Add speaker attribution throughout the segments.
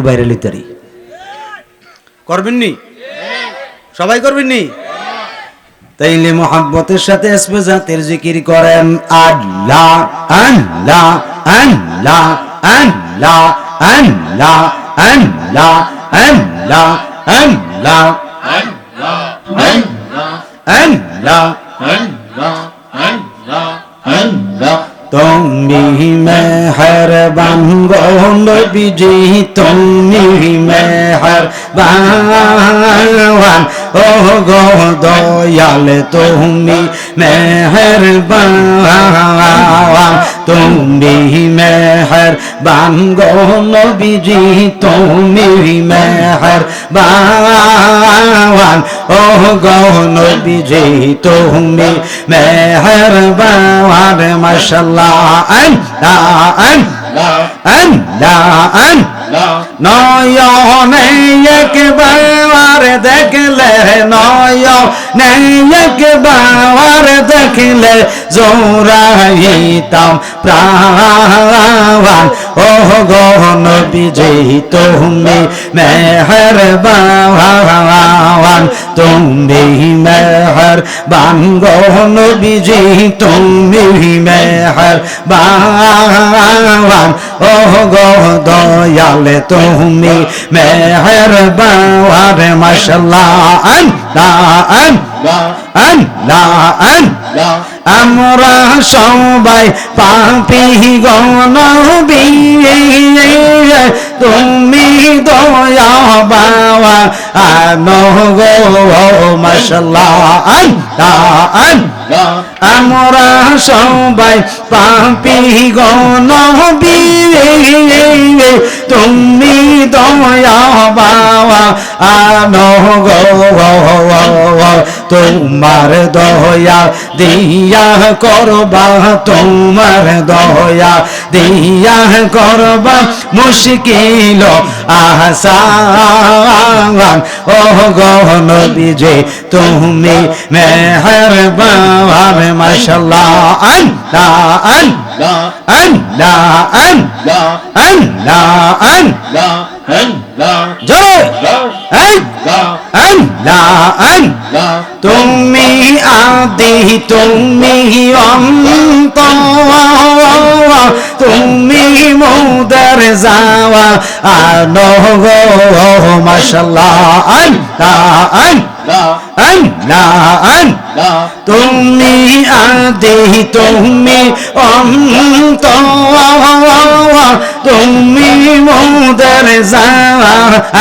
Speaker 1: বাইরে লিতারি করবেননি সবাই করবেননি তাইলে মোহাব্বতের সাথে আসবে জাতের জিকির করেন আল্লাহ আল্লাহ আল্লাহ আল্লাহ আল্লাহ আল্লাহ আল্লাহ আল্লাহ আল্লাহ তুমি মেহর বাঙ্গ বিজি তুমি মেহর বাঙ্গান ও গো দয়াল তুমি মেহর বাঙ্গান মেহর বান গো নবীজি, তুমি মেহর বান ও গো নবীজি, তুমি মেহর বান মাশাল্লাহ আন আন নয়নে একবার দেখলে নয়নে একবার দেখলে জোরাইতাম প্রাণ। ও গহন বিজয়ী তুমি মেহরবান তুমি মেহার বাঙ্গহ বিজয়ী তুমি মেহার বাহান ও গহ দয়াল তুমি মেহার বাহার মশলা আমরা সবাই পাপি গণ বি তুমি দয়া bawa ano go mashallah anda anda আমরা সবাই পাপি গণ তুমি দয়া বাবা আনো গো তোমার দয়া দিয়া করবা, তোমার দয়া দিয়া করবা, মুশকিল আহসান। ও গহন বিজে তুমি মেহরবান, মাশাল্লাহ, আল্লাহ আল্লাহ আল্লাহ আল্লাহ আল্লাহ আল্লাহ। জয় আল্লাহ তুমি আদি তুমি অন্ত তুমি মৌদার যাওয়া আনো গো আল্লাহ আল্লাহ আল্লাহ। তুমি আদি তুমি অন্ত তুমি মোদের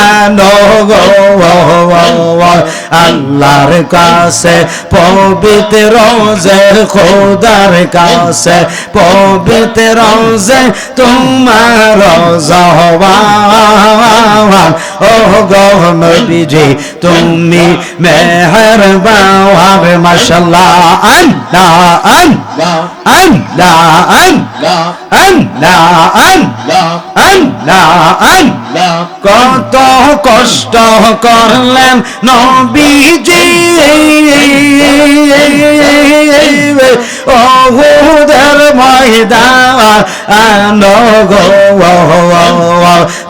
Speaker 1: আনো গো। আল্লাহর কাছে, পবিত্র যে খোদার কাছে, পবিত্র যে তোমার জহবান ও গহন বিজি তুমি মেহরবান মাশাল্লাহ আল্লাহ আল্লাহ আল্লাহ আল্লাহ আল্লাহ আল্লাহ আল্লাহ। আল্লাহ কত কষ্ট করলেন নবীজি অহুদের ময়দান আনগো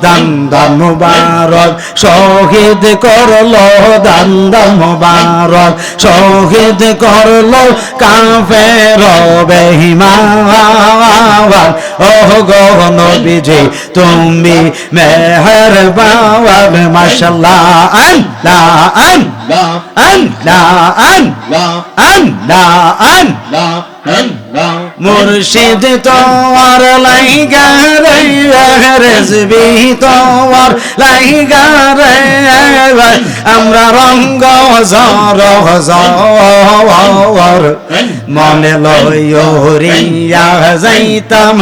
Speaker 1: দান দান মুবারক শহীদ করল দান দান মুবারক শহীদ করল কাফের বেহিমান ও গো নবীজি তুমি মেহরবান মাশাল্লাহ আল্লাহ আল্লাহ আল্লাহ আল্লাহ আল্লাহ আল্লাহ মুর্শিদ তোমার লাইগা রে রেজবি তোমার লাইগা রে, আমরা রঙ্গ জর জর মনে লইয়া যাইতাম,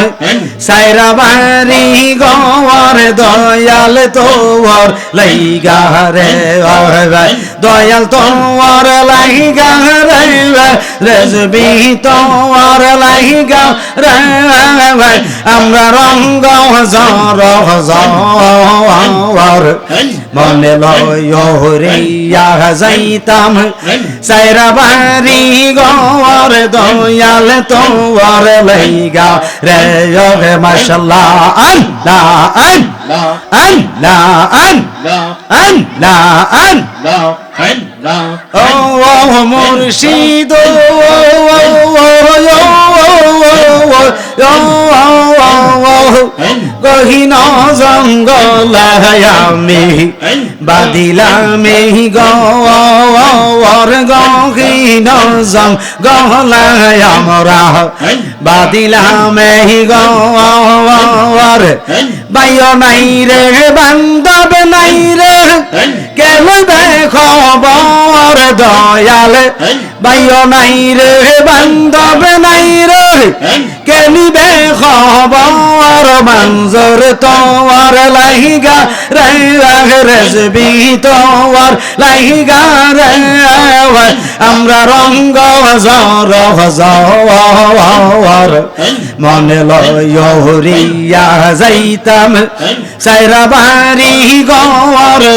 Speaker 1: সাইরা বাড়ি গর দয়াল তোর লাইগা রে, দয়াল তোর লাইগা রে, রেজবি তোর লাইগা রে। আমরা রঙ্গ জর মনে লয় হরিয়া যাইতাম সাইরা বাড়ি গর দয়াল তোর লাইগা রে রে মাশাল্লাহ আল্লাহ আল্লাহ আল্লাহ আল্লাহ আল্লাহ ও মুর্শিদ ও ও গহিন জঙ্গল আমি বাদিলামে গর গহিন জঙ্গল আমরা বাদিলামে গর বাইয় নাই রে বান্ধব নাই রে। কেন খবর দয়াল। বাইয় নাই রে বান্ধব নাই রে। কেনিবে খবর মঞ্জুর তোমার লাইগা রে রেজবি তোমার লাইগা রে আমরা রঙ্গ হজর হজর মনে লয়রিয়া যাইতাম, সাইরা বাড়ি গর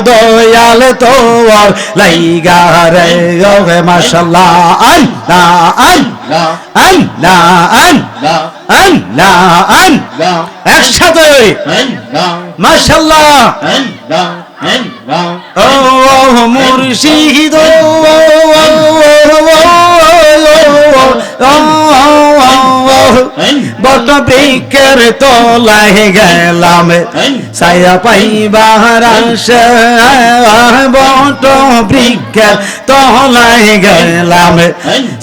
Speaker 1: দয়াল তোর লাইগা রে ওহে মাশাল্লাহ আল্লাহ আল্লাহ আল্লাহ আল্লাহ আল্লাহ আল্লাহ একসাথে মাশাল্লাহ ও মুর্শিদ বট বৃক্ষের তলায় গেলাম। ছায়া পাইবার বট বৃক্ষের তলায় গেলাম।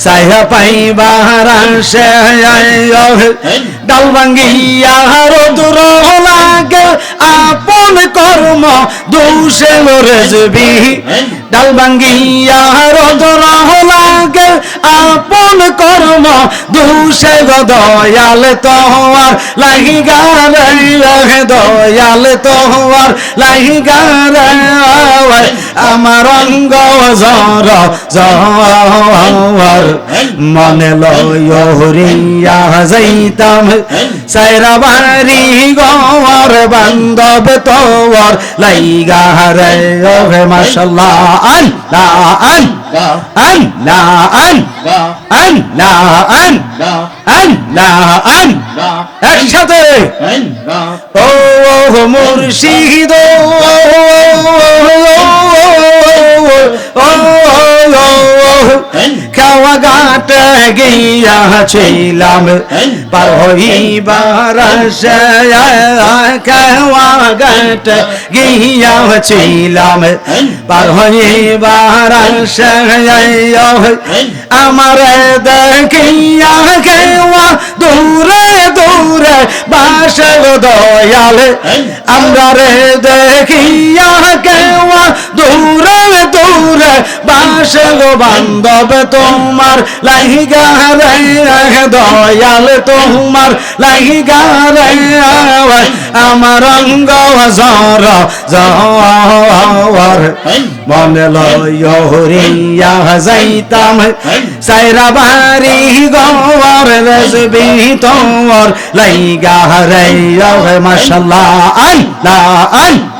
Speaker 1: ছায়া পাইবার ডাল ভাঙ্গিয়া রোদুর লাগে আপন কর্ম দোষে রেজবি ডাল ভাঙ্গিয়া রোদুর লাগে আপন কর্ম, দুষে দয়াল তোহার। লাগি গার দয়াল তোহার। লাগি গারে আমার অঙ্গ জর জর মনে হরিয়া যাইতাম। সাইরা বাড়ি গর বান্ধব তোর লাইগা রে মাসাল্লাহ আল্লাহ আল্লাহ। আল্লাহ আল্লাহ আল্লাহ আল্লাহ আল্লাহ আল্লাহ একসাথে ও মুর্শিদ খাওয়া গাট গিয়া ছিলাম। পার হইবার খাওয়া গাট গিয়া ছিলাম। পার হইবার আমার দেখিয়া খেওয়া দূরে দূরে বাস দয়াল। আমরা দেখিয়া বাস বান্ধব তোমার লাইগা রে দয়াল তোমার লাইগা রে আমার অঙ্গ জর জর মনে লয় হরিয়া যাইতাম সাইরা বাড়ি গর রেজবি তোর লাইগা রে মাশাল্লাহ আল্লাহ আল্লাহ।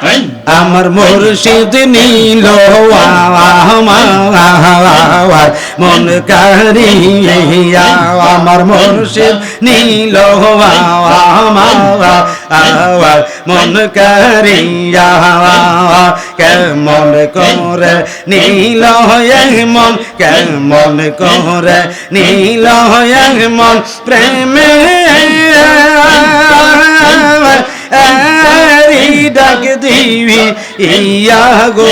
Speaker 1: আমার মুর্শিদ নীল আমার মন কারিয়া আমার মুর্শিদ নীল আমার মন কারিয়া কেমন করে নীল মন, কেমন করে নীল মন, প্রেমে ইয়া গো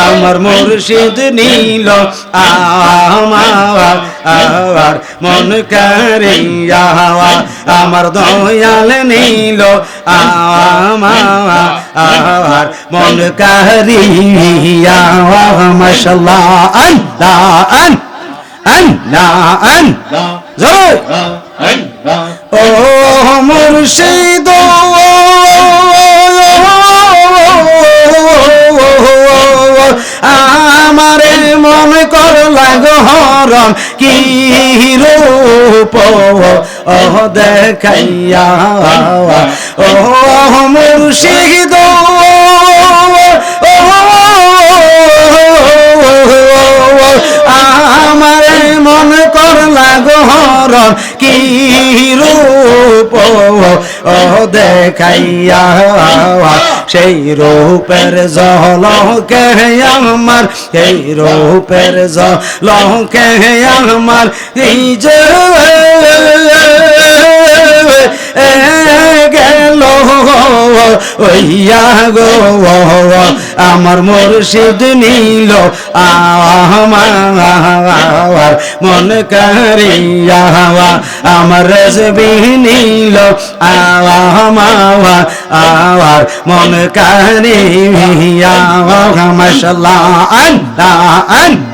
Speaker 1: আমার মুর্শিদ নীল আমার আমার মন কারিয়া আমার দয়াল নীল আমার মন কারিয়া মাশাল্লাহ আল্লাহ আল্লাহ আল্লাহ জয় ও মুর্শিদ আমারে মন কর লাগহরম কি রূপ? দেখাইয়া ও মুর্শিদ আমার মন করলা গহর কি রূপ? দেখাইয়া সেই রূপের জলকে আমার সেই রূপের জলকে আমার। এই যে গেল ওইয়া গো আমার মুর্শিদ নিল আমার মন করিয়া আমার রসবি নিল আমার আমার মন করিয়া মশলা আন্না আল্লাহ।